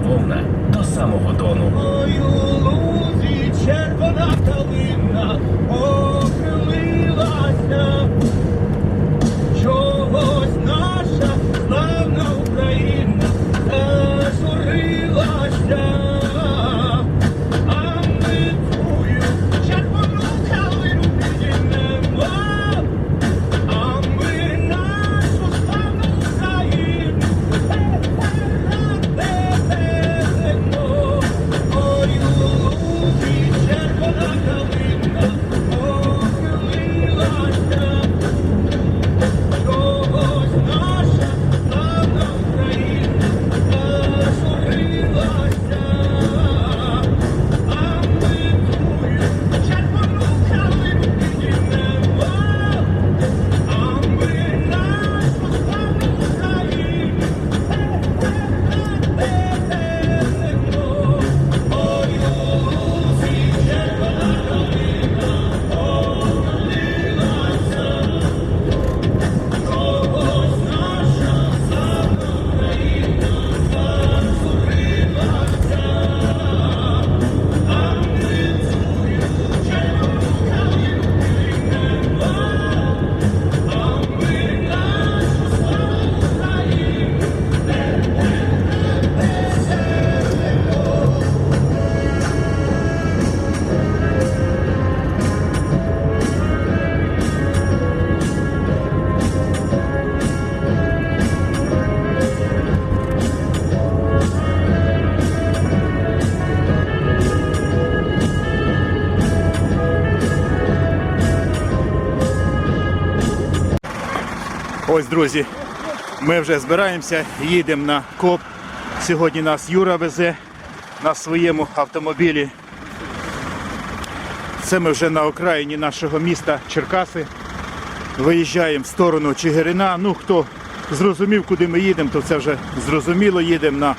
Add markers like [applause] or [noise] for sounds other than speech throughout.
бавовна до самого дону. Ось, друзі, ми вже збираємося, їдемо на КОП. Сьогодні нас Юра везе на своєму автомобілі. Це ми вже на окраїні нашого міста Черкаси. Виїжджаємо в сторону Чигирина. Ну, хто зрозумів, куди ми їдемо, то це вже зрозуміло. Їдемо на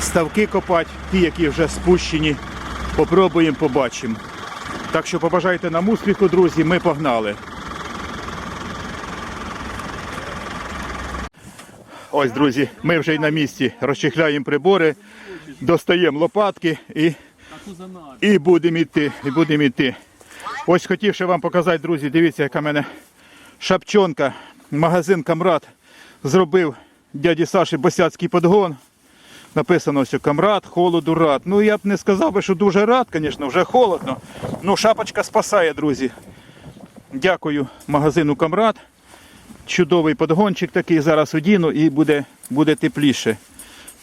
ставки копати, ті, які вже спущені. Попробуємо, побачимо. Так що побажайте нам успіху, друзі, ми погнали. Ось, друзі, ми вже й на місці розчехляємо прибори, достаємо лопатки і, і будемо йти. І будемо йти. Ось хотів ще вам показати, друзі, дивіться, яка в мене шапчонка. Магазин Камрад зробив дяді Саші босяцький подгон. Написано ось Камрад, холоду рад. Ну я б не сказав би, що дуже рад, звісно, вже холодно. Ну, шапочка спасає, друзі. Дякую магазину Камрад. Чудовий подгончик такий зараз одіну і буде, буде тепліше.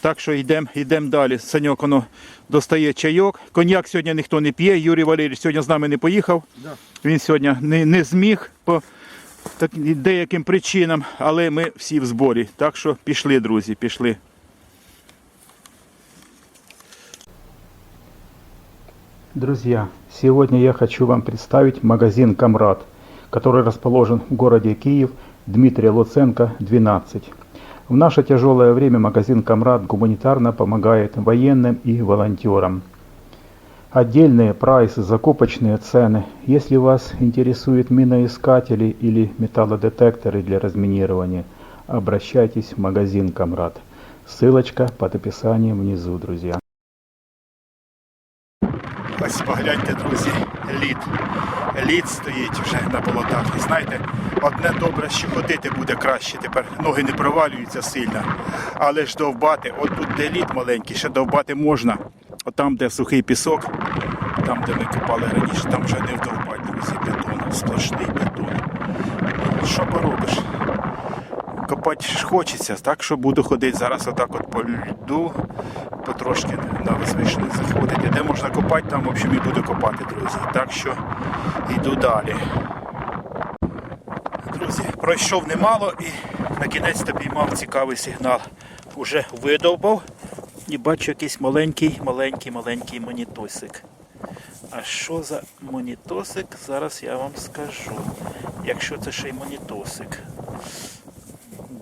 Так що йдемо йдем далі. Саньок воно достає чайок. Коньяк сьогодні ніхто не п'є. Юрій Валерійович сьогодні з нами не поїхав. Він сьогодні не, не зміг по так, деяким причинам, але ми всі в зборі. Так що пішли, друзі, пішли. Друзья, сегодня я хочу вам представить магазин «Камрад», который расположен в городе Киев, Дмитрия Луценко, 12. В наше тяжелое время магазин «Камрад» гуманитарно помогает военным и волонтерам. Отдельные прайсы, закупочные цены. Если вас интересуют миноискатели или металлодетекторы для разминирования, обращайтесь в магазин «Камрад». Ссылочка под описанием внизу, друзья. Погляньте, друзі, лід. Лід стоїть вже на болотах. І знаєте, одне добре, що ходити буде краще. Тепер ноги не провалюються сильно. Але ж довбати, от тут де лід маленький, ще довбати можна. От там, де сухий пісок, там, де ми копали раніше, там вже не вдовбать, друзі, бетон, сплошний бетон. Що поробиш? Копати ж хочеться, так що буду ходити зараз отак от по льду, потрошки на визвишний заходити. Де можна копати, там в общем, і буду копати, друзі. Так що йду далі. Друзі, пройшов немало і на кінець піймав цікавий сигнал. Уже видовбав і бачу якийсь маленький, маленький, маленький монітосик. А що за монітосик, зараз я вам скажу. Якщо це ще й монітосик.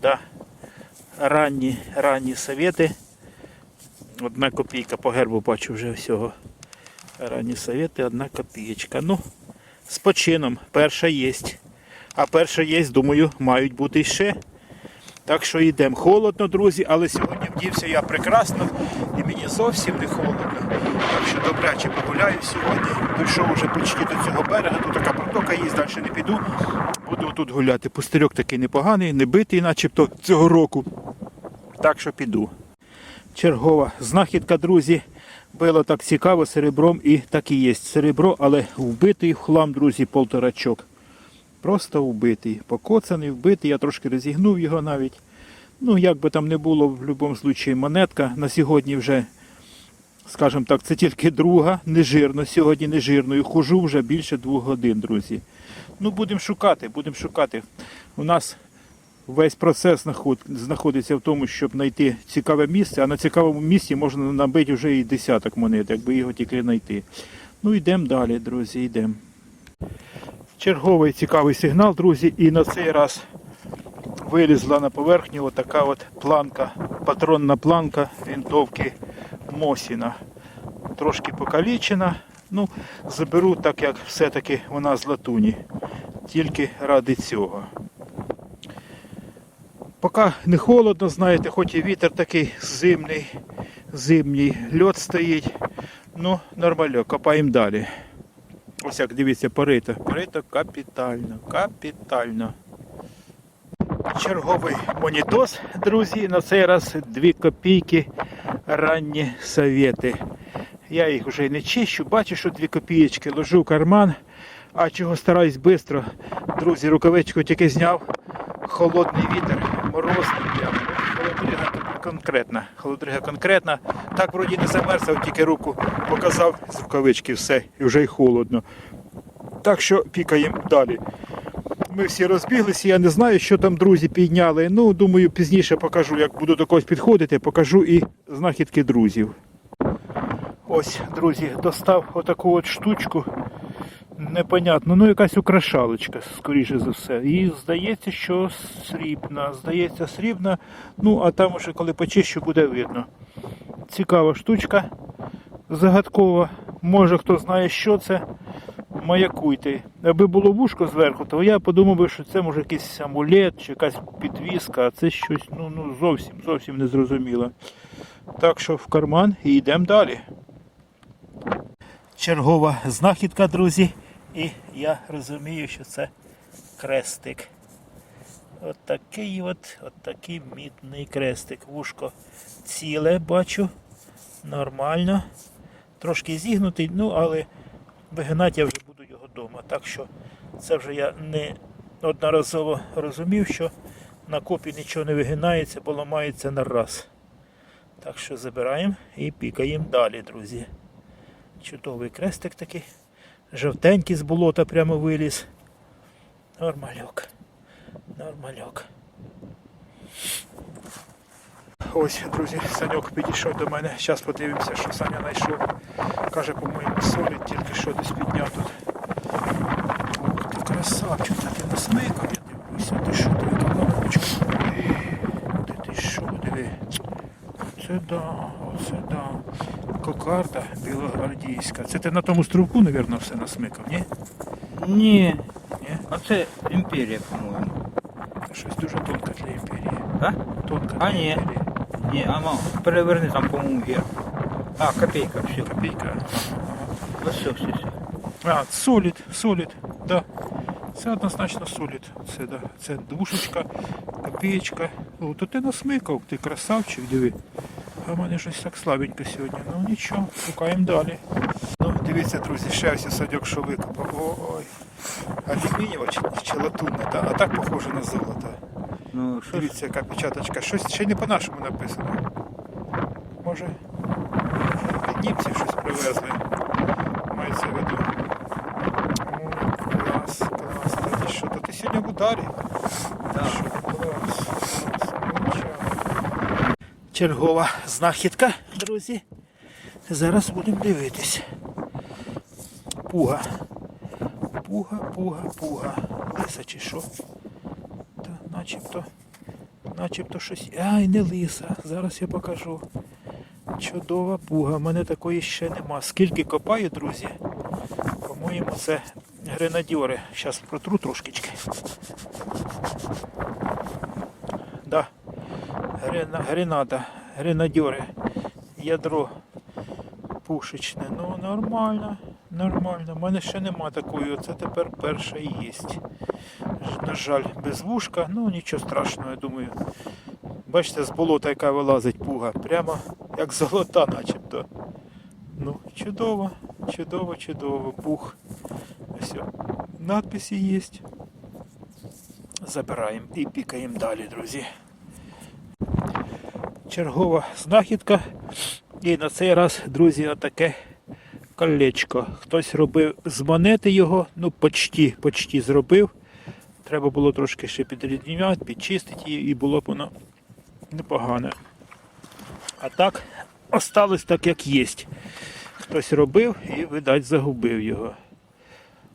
Да. Ранні, ранні совєти. Одна копійка по гербу бачу вже всього. Ранні совєти, одна копієчка. Ну, з почином. Перша є. А перша є, думаю, мають бути ще. Так що йдемо. Холодно, друзі, але сьогодні вдівся я прекрасно і мені зовсім не холодно. Так що добряче погуляю сьогодні. Дійшов уже почти до цього берега, тут така протока є, далі не піду. Буду тут гуляти. Пустирьок такий непоганий, не битий, начебто цього року. Так що піду. Чергова знахідка, друзі. Було так цікаво серебром і так і є. Серебро, але вбитий в хлам, друзі, полторачок. Просто вбитий. Покоцаний, вбитий. Я трошки розігнув його навіть. Ну, як би там не було, в будь-якому випадку монетка на сьогодні вже, скажімо так, це тільки друга, нежирно. Сьогодні нежирною. Хожу вже більше двох годин, друзі. Ну, будемо шукати, будемо шукати. У нас весь процес знаход- знаходиться в тому, щоб знайти цікаве місце, а на цікавому місці можна набити вже і десяток монет, якби його тільки знайти. Ну, йдемо далі, друзі, йдемо. Черговий цікавий сигнал, друзі, і на цей раз вилізла на поверхню отака от планка, патронна планка винтовки Мосіна. Трошки покалічена. Ну, заберу, так як все-таки вона з латуні. Тільки ради цього. Поки не холодно, знаєте, хоч і вітер такий зимний, зимній, льот стоїть. Ну, нормально, копаємо далі. Ось як дивіться, порита. Порита капітально, капітально. Черговий монітос, друзі, на цей раз 2 копійки ранні совєти. Я їх вже не чищу, бачу, що 2 копійки ложу в карман. А чого стараюсь швидко, друзі, рукавичку тільки зняв. Холодний вітер, морозний прямо. Холодрига конкретна. Холодрига конкретна. Так вроді не замерзав, тільки руку показав з рукавички все, і вже й холодно. Так що пікаємо далі. Ми всі розбіглися, я не знаю, що там друзі підняли. Ну, думаю, пізніше покажу, як буду до когось підходити, покажу і знахідки друзів. Ось, друзі, достав отаку от штучку. Непонятно, ну якась украшалочка, скоріше за все. І здається, що срібна. Здається, срібна. Ну, а там уже коли почищу, буде видно. Цікава штучка, загадкова. Може хто знає, що це. Маякуйте. Аби було вушко зверху, то я подумав би, що це може якийсь амулет чи якась підвіска, а це щось ну, ну, зовсім зовсім не зрозуміло. Так що в карман і йдемо далі. Чергова знахідка, друзі. І я розумію, що це крестик. От такий от, от такий мідний крестик. Вушко ціле бачу. Нормально. Трошки зігнутий, ну але вигинати я вже буду його вдома. Так що це вже я не одноразово розумів, що на копі нічого не вигинається, бо ламається на раз. Так що забираємо і пікаємо далі, друзі. Чудовий крестик такий. Жовтенький з болота прямо виліз. Нормальок. Нормальок. Ось, друзі, Саньок підійшов до мене. Зараз подивимося, що Саня знайшов. Каже, по-моєму, солі тільки що десь підняв тут. Ох ти красавчик, та ти насмикав, я дивлюся. Ти що, ти яка? Ти ти що, диви. Оце да, оце да. Кокарда білогвардійська. Це ти на тому струбку, мабуть, все насмикав, ні? Ні. Ні? А це імперія, по-моєму. Щось дуже тонко для імперії. А? Тонко А, для ні. імперії. Ні, а мам, переверни там, по-моєму, вверх. А, копейка, все. Копійка. Ось все, все, все. А, солід, солід, да. Це однозначно солід. Це, да. Це двушечка, копієчка. О, то ти насмикав, ти красавчик, диви. А в мене щось так слабенько сьогодні. Ну нічого, шукаємо далі. Ну, дивіться, друзі, ще ось садок, що викопав. Ой. Алюмінієва чи, чи латунна, да? а так похоже на золото. Ну, що ж, Дивіться, яка печаточка. Щось ще й не по-нашому написано. Може, німці щось привезли. Мається в виду. О, клас, клас. Та ти що, то ти сьогодні в ударі? Да. Чергова знахідка, друзі. Зараз будемо дивитись. Пуга. Пуга, пуга, пуга. Лиса чи що? Та начебто, начебто щось. Ай, не лиса. Зараз я покажу. Чудова пуга. У мене такої ще нема. Скільки копаю, друзі? По-моєму, це гренадьори. Зараз протру трошечки. Да, Грена, гренада, гренадьори, ядро пушечне. Ну нормально, нормально. У мене ще нема такої, оце тепер перша і є. На жаль, без вушка, ну нічого страшного, я думаю. Бачите, з болота яка вилазить пуга. Прямо як золота начебто. Ну, чудово, чудово, чудово. Пух. О, Надписи є. Забираємо і пікаємо далі, друзі. Чергова знахідка. І на цей раз, друзі, отаке колечко. Хтось робив з монети його, ну почти, почти зробив. Треба було трошки ще підрівняти, підчистити її, і було б воно непогане. А так, осталось так, як є. Хтось робив і, видать, загубив його.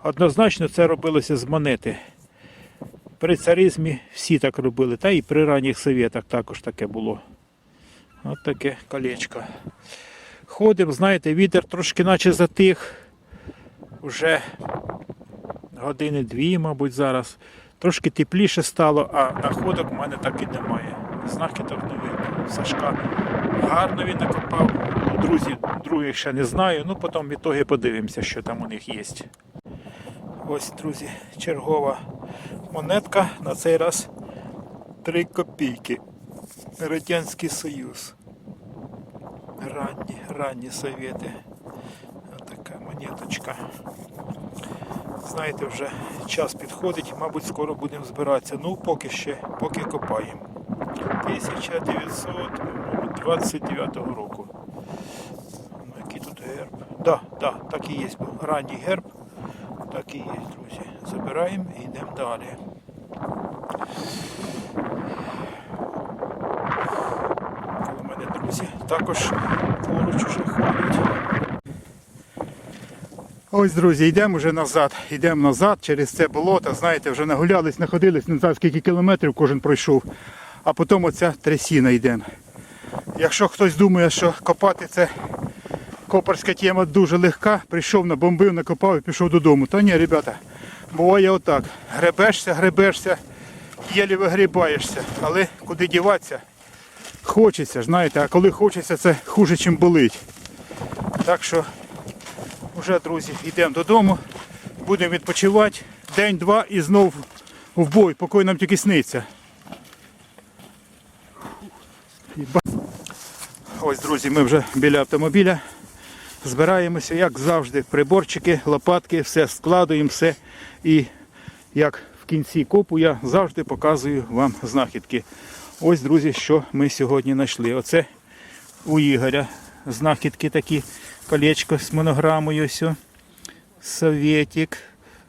Однозначно це робилося з монети. При царизмі всі так робили, та і при ранніх совєтах також таке було. От таке колечко. Ходимо, знаєте, вітер трошки наче затих. Вже години дві, мабуть, зараз. Трошки тепліше стало, а находок в мене так і немає. Знахідок не видно. Сашка гарно він накопав. Друзі, других ще не знаю. Ну потім в ітогі подивимося, що там у них є. Ось, друзі, чергова монетка. На цей раз 3 копійки. Радянський Союз. Ранні, ранні совєти. Така монеточка. Знаєте, вже час підходить, мабуть, скоро будемо збиратися. Ну, поки ще, поки копаємо. 1929 року. Ну, який тут герб? Да, да, так і є. Ранній герб. Так і є, друзі. Забираємо і йдемо далі. Коло мене друзі також поруч уже ходять. Ось, друзі, йдемо вже назад. Йдемо назад через це болото. Знаєте, вже нагулялись, находились, не знаю скільки кілометрів кожен пройшов. А потім оця трясіна йдемо. Якщо хтось думає, що копати це копарська тема дуже легка, прийшов, набомбив, накопав і пішов додому. Та ні, ребята, буває отак. Гребешся, гребешся, єлі вигрібаєшся. Але куди діватися? Хочеться, знаєте, а коли хочеться, це хуже, ніж болить. Так що вже, друзі, йдемо додому, будемо відпочивати. День-два і знов в бой, покой нам тільки сниться. Ось, друзі, ми вже біля автомобіля. Збираємося, як завжди, приборчики, лопатки, все складуємо, все. І як в кінці копу я завжди показую вам знахідки. Ось, друзі, що ми сьогодні знайшли. Оце у Ігоря знахідки такі, колечко з монограмою. Ось. Совєтік.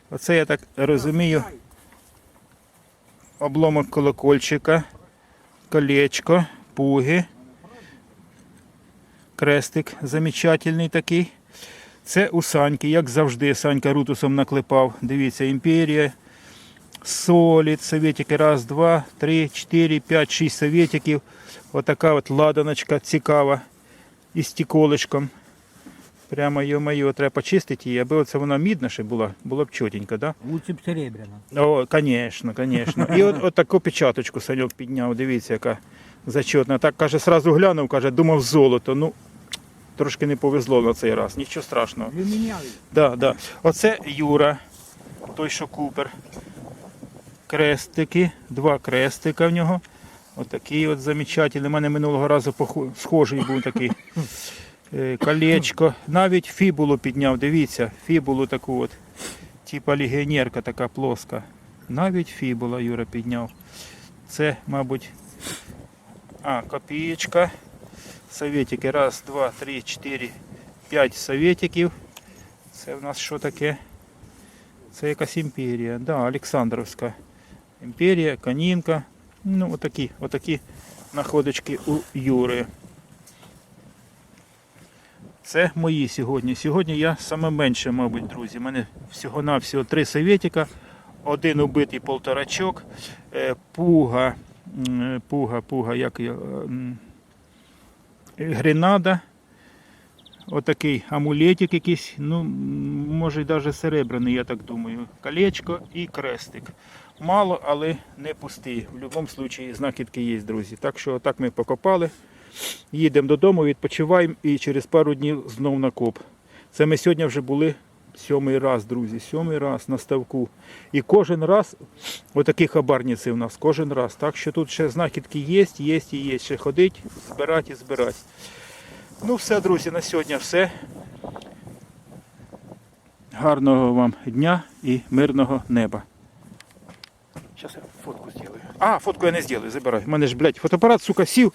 Оце я так розумію. Обломок колокольчика, колечко, пуги. Крестик замечательний такий. Це у Саньки, як завжди, Санька рутусом наклепав. Дивіться, імперія. Солід, совєтики. Раз, два, три, чотири, п'ять, шість совєтиків. Отака от ладаночка цікава. Із стіколочком. Прямо йо-моє, треба почистити її, аби оце вона мідна ще була, було б чотенько, да? Лучше б серебряно. О, звісно, звісно. І от, от таку печаточку Саньок підняв, дивіться, яка зачетна. Так каже, сразу глянув, каже, думав золото. Ну, трошки не повезло на цей раз, нічого страшного. Люміняли. Да, да. Оце Юра, той, що Купер. Крестики, два крестика в нього. Отакий от замечательний. У мене минулого разу схожий був такий. [laughs] Е, Колечко. Навіть фібулу підняв, дивіться, фібулу таку от. Типа легіонерка така плоска. Навіть фібула Юра підняв. Це, мабуть. А, копієчка. Советики. Раз, два, три, чотири, п'ять советиків. Це в нас що таке? Це якась імперія. Да, Олександровська імперія, Канінка. Ну, отакі, отакі находочки у Юри. Це мої сьогодні. Сьогодні я саме менше, мабуть, друзі. У мене всього-навсього три советика, один убитий полторачок, е, пуга, е, пуга, пуга, як я, е, гренада. Отакий амулетик якийсь, ну, може навіть серебряний, я так думаю. Колечко і крестик. Мало, але не пусті. В будь-якому випадку знахідки є, друзі. Так що так ми покопали. Їдемо додому, відпочиваємо і через пару днів знов на коп. Це ми сьогодні вже були сьомий раз, друзі, сьомий раз на ставку. І кожен раз отакі хабарниці в нас, кожен раз. Так що тут ще знахідки є, є і є. Ще ходить, збирати і збирати. Ну все, друзі, на сьогодні все. Гарного вам дня і мирного неба. Зараз я фотку зроблю. А, фотку я не зроблю, забирай. У мене ж, блядь, фотоапарат, сука, сів.